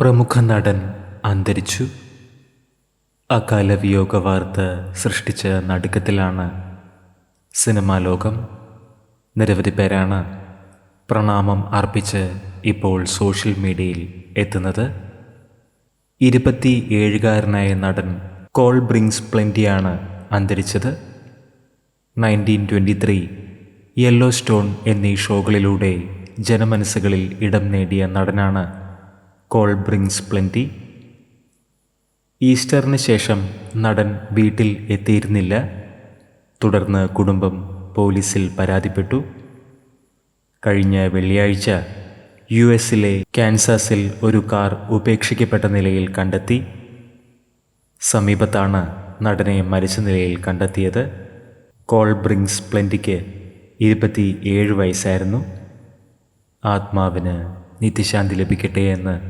പ്രമുഖ നടൻ അന്തരിച്ചു. അകാല വിയോഗ വാർത്ത സൃഷ്ടിച്ച നടുക്കത്തിലാണ് സിനിമാ ലോകം. നിരവധി പേരാണ് പ്രണാമം അർപ്പിച്ച് ഇപ്പോൾ സോഷ്യൽ മീഡിയയിൽ എത്തുന്നത്. ഇരുപത്തി ഏഴുകാരനായ നടൻ കോൾ ബ്രിങ്സ് പ്ലെന്റിയാണ് അന്തരിച്ചത്. Nineteen twenty three Yellowstone എന്നീ ഷോകളിലൂടെ ജനമനസ്സുകളിൽ ഇടം നേടിയ നടനാണ് കോൾ ബ്രിങ്സ് പ്ലെന്റി. ഈസ്റ്ററിന് ശേഷം നടൻ വീട്ടിൽ എത്തിയിരുന്നില്ല. തുടർന്ന് കുടുംബം പോലീസിൽ പരാതിപ്പെട്ടു. കഴിഞ്ഞ വെള്ളിയാഴ്ച യു എസിലെ കാൻസാസിൽ ഒരു കാർ ഉപേക്ഷിക്കപ്പെട്ട നിലയിൽ കണ്ടെത്തി. സമീപത്താണ് നടനെ മരിച്ച നിലയിൽ കണ്ടെത്തിയത്. കോൾ ബ്രിങ്സ് പ്ലെന്റിക്ക് ഇരുപത്തി ഏഴ് വയസ്സായിരുന്നു. ആത്മാവിന് നിത്യശാന്തി ലഭിക്കട്ടെ എന്ന്